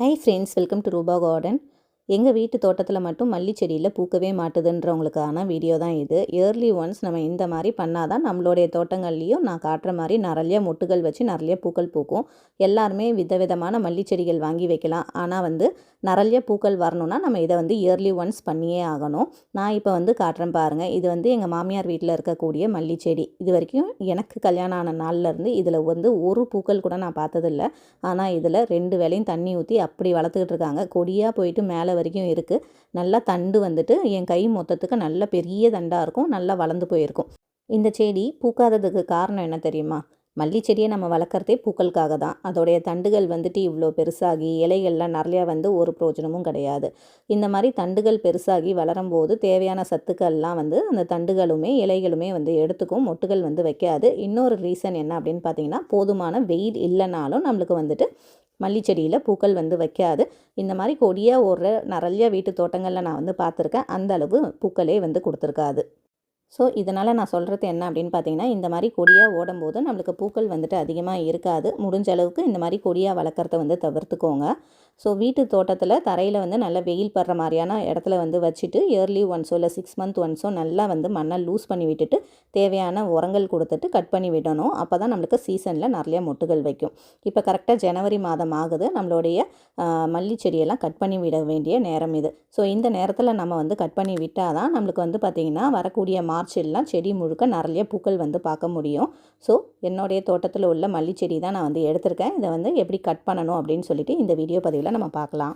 hi friends welcome to Rupa garden எங்கள் வீட்டு தோட்டத்தில் மட்டும் மல்லி செடியில் பூக்கவே மாட்டுதுன்றவங்களுக்கான வீடியோ தான் இது. இயர்லி ஒன்ஸ் நம்ம இந்த மாதிரி பண்ணால் தான் நம்மளுடைய தோட்டங்கள்லேயும் நான் காட்டுற மாதிரி நிறைய மொட்டுகள் வச்சு நிறைய பூக்கள் பூக்கும். எல்லாருமே விதவிதமான மல்லி செடிகள் வாங்கி வைக்கலாம். ஆனால் வந்து நிறைய பூக்கள் வரணும்னா நம்ம இதை வந்து இயர்லி ஒன்ஸ் பண்ணியே ஆகணும். நான் இப்போ வந்து காட்டுறேன் பாருங்கள் இது வந்து எங்கள் மாமியார் வீட்டில் இருக்கக்கூடிய மல்லி செடி இது வரைக்கும் எனக்கு கல்யாணம் ஆன நாள்லேருந்து இதில் வந்து ஒரு பூக்கள் கூட நான் பார்த்ததில்ல. ஆனால் இதில் ரெண்டு வேலையும் தண்ணி ஊற்றி அப்படி வளர்த்துக்கிட்டு இருக்காங்க. கொடியாக போயிட்டு மேலே வரைக்கும் இருக்குது நல்லா தண்டு வந்துட்டு என் கை மொத்தத்துக்கு நல்ல பெரிய தண்டாக இருக்கும். நல்லா வளர்ந்து போயிருக்கும். இந்த செடி பூக்காததுக்கு காரணம் என்ன தெரியுமா? மல்லி செடியை நம்ம வளர்க்குறதே பூக்களுக்காக தான். அதோடைய தண்டுகள் வந்துட்டு இவ்வளோ பெருசாகி இலைகள்லாம் நிறையா வந்து ஒரு பிரோஜனமும் கிடையாது. இந்த மாதிரி தண்டுகள் பெருசாகி வளரும்போது தேவையான சத்துக்கள்லாம் வந்து அந்த தண்டுகளுமே இலைகளுமே வந்து எடுத்துக்கும். மொட்டுகள் வந்து வைக்காது. இன்னொரு ரீசன் என்ன அப்படின்னு பார்த்தீங்கன்னா போதுமான வெயில் இல்லைனாலும் நம்மளுக்கு வந்துட்டு மல்லிச்செடியில் பூக்கள் வந்து வைக்காது. இந்த மாதிரி கொடியாக ஒரு நிறைய வீட்டு தோட்டங்களில் நான் வந்து பார்த்துருக்கேன். அந்த அளவு பூக்களே வந்து கொடுத்துருக்காது. ஸோ இதனால் நான் சொல்கிறது என்ன அப்படின்னு பார்த்தீங்கன்னா இந்த மாதிரி கொடியாக ஓடும்போது நம்மளுக்கு பூக்கள் வந்துட்டு அதிகமாக இருக்காது. முடிஞ்ச அளவுக்கு இந்த மாதிரி கொடியாக வளர்க்குறத வந்து தவிர்த்துக்கோங்க. ஸோ வீட்டு தோட்டத்தில் தரையில் வந்து நல்லா வெயில் படுற மாதிரியான இடத்துல வந்து வச்சுட்டு இயர்லி ஒன்ஸோ இல்லை சிக்ஸ் மந்த் ஒன்ஸோ நல்லா வந்து மண்ணை லூஸ் பண்ணி விட்டுட்டு தேவையான உரங்கள் கொடுத்துட்டு கட் பண்ணி விடணும். அப்போ தான் நம்மளுக்கு சீசனில் நிறைய மொட்டுகள் வைக்கும். இப்போ கரெக்டாக ஜனவரி மாதம் ஆகுது. நம்மளுடைய மல்லி செடியெல்லாம் கட் பண்ணி விட வேண்டிய நேரம் இது. ஸோ இந்த நேரத்தில் நம்ம வந்து கட் பண்ணி விட்டால் தான் நம்மளுக்கு வந்து பார்த்திங்கன்னா வரக்கூடிய மார்ச் எல்லாம் செடி முழுக்க நிறைய பூக்கள் வந்து பார்க்க முடியும். ஸோ என்னுடைய தோட்டத்தில் உள்ள மல்லி செடி தான் நான் வந்து எடுத்திருக்கேன். இதை வந்து எப்படி கட் பண்ணணும் அப்படின்னு சொல்லிட்டு இந்த வீடியோ பதிவில் நம்ம பார்க்கலாம்.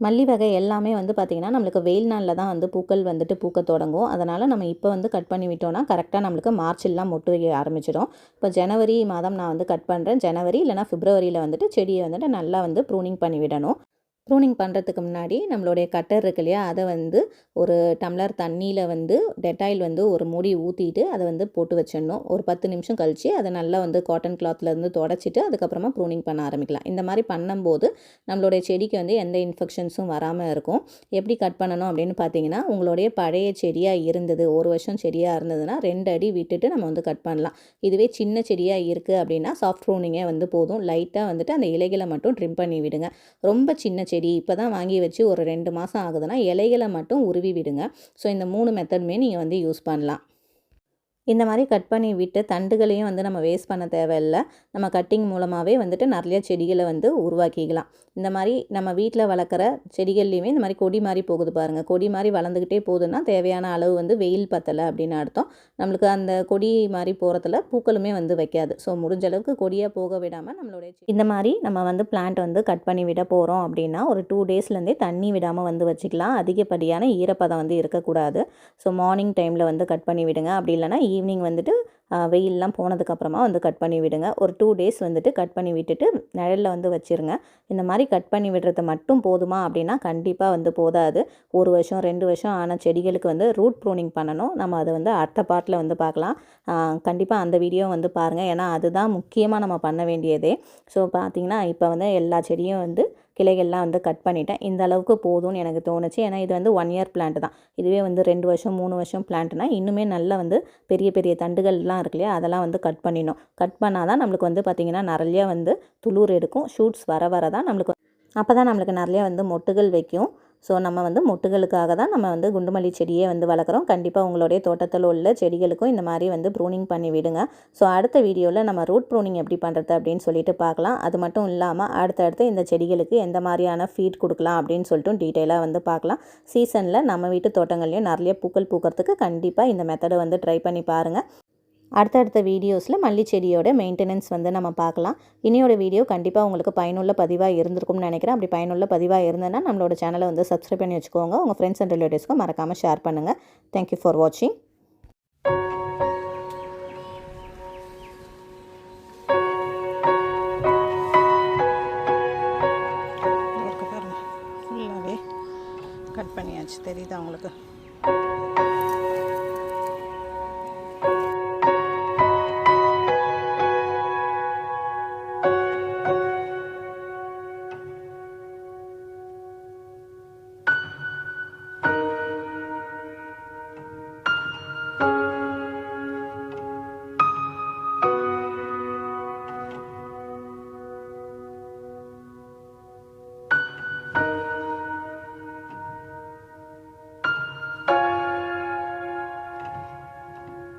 மல்லி வகை எல்லாமே வந்து பார்த்திங்கன்னா நம்மளுக்கு வெயில் நாளில் தான் வந்து பூக்கள் வந்துட்டு பூக்க தொடங்கும். அதனால் நம்ம இப்போ வந்து கட் பண்ணி விட்டோம்னா கரெக்டாக நம்மளுக்கு மார்ச்லாம் மொட்டு வைக்க ஆரம்பிச்சிடும். இப்போ ஜனவரி மாதம் நான் வந்து கட் பண்ணுறேன் ஜனவரி இல்லைனா பிப்ரவரியில் வந்துட்டு செடியை வந்துட்டு நல்லா வந்து ப்ரூனிங் பண்ணி விடணும். ப்ரூனிங் பண்ணுறதுக்கு முன்னாடி நம்மளுடைய கட்டர் இருக்கு இல்லையா? அதை வந்து ஒரு டம்ளர் தண்ணியில் வந்து டெட்டாயில் வந்து ஒரு மூடி ஊற்றிட்டு அதை வந்து போட்டு வச்சிடணும். ஒரு பத்து நிமிஷம் கழித்து அதை நல்லா வந்து காட்டன் கிளாத்லேருந்து தொடச்சிட்டு அதுக்கப்புறமா ப்ரூனிங் பண்ண ஆரம்பிக்கலாம். இந்த மாதிரி பண்ணும்போது நம்மளுடைய செடிக்கு வந்து எந்த இன்ஃபெக்ஷன்ஸும் வராமல் இருக்கும். எப்படி கட் பண்ணணும் அப்படின்னு பார்த்தீங்கன்னா உங்களுடைய பழைய செடியாக இருந்தது ஒரு வருஷம் செடியாக இருந்ததுன்னா ரெண்டு அடி விட்டுட்டு நம்ம வந்து கட் பண்ணலாம். இதுவே சின்ன செடியாக இருக்குது அப்படின்னா சாஃப்ட் ப்ரூனிங்கே வந்து போதும். லைட்டாக வந்துட்டு அந்த இலைகளை மட்டும் ட்ரிம் பண்ணி விடுங்க. ரொம்ப சின்ன செடி செடி இப்போ தான் வாங்கி வச்சு ஒரு ரெண்டு மாதம் ஆகுதுன்னா இலைகளை மட்டும் உருவி விடுங்க. ஸோ இந்த மூணு மெத்தடுமே நீங்கள் வந்து யூஸ் பண்ணலாம். இந்த மாதிரி கட் பண்ணி விட்டு தண்டுகளையும் வந்து நம்ம வேஸ்ட் பண்ண தேவையில்லை. நம்ம கட்டிங் மூலமாகவே வந்துட்டு நிறைய செடிகளை வந்து உருவாக்கிக்கலாம். இந்த மாதிரி நம்ம வீட்டில் வளர்க்குற செடிகள்லேயுமே இந்த மாதிரி கொடி மாதிரி போகுது பாருங்கள் கொடி மாதிரி வளர்ந்துக்கிட்டே போகுதுன்னா தேவையான அளவு வந்து வெயில் பத்தலை அப்படின்னு அர்த்தம். நம்மளுக்கு அந்த கொடி மாதிரி போகிறதுல பூக்களுமே வந்து வைக்காது. ஸோ முடிஞ்ச அளவுக்கு கொடியாக போக விடாமல் நம்மளுடைய இந்த மாதிரி நம்ம வந்து பிளான்ட் வந்து கட் பண்ணி விட போகிறோம் அப்படின்னா ஒரு டூ டேஸ்லேருந்தே தண்ணி விடாமல் வந்து வச்சுக்கலாம். அதிகப்படியான ஈரப்பதம் வந்து இருக்கக்கூடாது. ஸோ மார்னிங் டைமில் வந்து கட் பண்ணி விடுங்க. அப்படி இல்லைனா ஈவினிங் வந்துட்டு வெயிலெலாம் போனதுக்கப்புறமா வந்து கட் பண்ணி விடுங்க. ஒரு டூ டேஸ் வந்துட்டு கட் பண்ணி விட்டுட்டு நிழலில் வந்து வச்சுருங்க. இந்த மாதிரி கட் பண்ணி விடுறது மட்டும் போதுமா அப்படின்னா கண்டிப்பாக வந்து போதாது. ஒரு வருஷம் ரெண்டு வருஷம் ஆன செடிகளுக்கு வந்து ரூட் ப்ரூனிங் பண்ணணும். நம்ம அதை வந்து அடுத்த பாட்டில் வந்து பார்க்கலாம். கண்டிப்பாக அந்த வீடியோ வந்து பாருங்கள் ஏன்னா அதுதான் முக்கியமாக நம்ம பண்ண வேண்டியதே. ஸோ பார்த்திங்கன்னா இப்போ வந்து எல்லா செடியும் வந்து கிளைகள்லாம் வந்து கட் பண்ணிட்டேன். இந்த அளவுக்கு போதும்னு எனக்கு தோணுச்சு. ஏன்னா இது வந்து ஒன் இயர் பிளான்ட் தான். இதுவே வந்து ரெண்டு வருஷம் மூணு வருஷம் பிளான்ட்னா இன்னுமே நல்லா வந்து பெரிய பெரிய தண்டுகள்லாம் இருக்கு இல்லையா? அதெல்லாம் வந்து கட் பண்ணிடணும். கட் பண்ணால் தான் நம்மளுக்கு வந்து பார்த்திங்கன்னா நிறையா வந்து துளூர் எடுக்கும். ஷூட்ஸ் வர வர தான் நம்மளுக்கு அப்போ தான் நம்மளுக்கு நிறைய வந்து மொட்டுகள் வைக்கும். ஸோ நம்ம வந்து மொட்டுகளுக்காக தான் நம்ம வந்து குண்டுமல்லி செடியே வந்து வளர்க்குறோம். கண்டிப்பாக உங்களுடைய தோட்டத்தில் உள்ள செடிகளுக்கும் இந்த மாதிரி வந்து ப்ரூனிங் பண்ணி விடுங்க. ஸோ அடுத்த வீடியோவில் நம்ம ரூட் ப்ரூனிங் எப்படி பண்ணுறது அப்படின்னு சொல்லிட்டு பார்க்கலாம். அது மட்டும் இல்லாமல் அடுத்தடுத்து இந்த செடிகளுக்கு எந்த மாதிரியான ஃபீட் கொடுக்கலாம் அப்படின்னு சொல்லிட்டு டீட்டெயிலாக வந்து பார்க்கலாம். சீசனில் நம்ம வீட்டு தோட்டங்கள்லேயும் நிறைய பூக்கள் பூக்கிறதுக்கு கண்டிப்பாக இந்த மெத்தடை வந்து ட்ரை பண்ணி பாருங்கள் அடுத்தடுத்த வீடியோஸில் மல்லி செடியோட மெயின்டெனன்ஸ் வந்து நம்ம பார்க்கலாம். இனியோட வீடியோ கண்டிப்பாக உங்களுக்கு பயனுள்ள பதிவாக இருந்திருக்கும்னு நினைக்கிறேன். அப்படி பயனுள்ள பதிவாக இருந்ததுன்னா நம்மளோட சேனலை வந்து சப்ஸ்கிரைப் பண்ணி வச்சுக்கோங்க. உங்கள் ஃப்ரெண்ட்ஸ் அண்ட் ரிலேட்டிவ்ஸ்க்கும் மறக்காமல் ஷேர் பண்ணுங்கள் தேங்க்யூ ஃபார் வாட்சிங் கட் பண்ணியாச்சு. தெரியுதா உங்களுக்கு?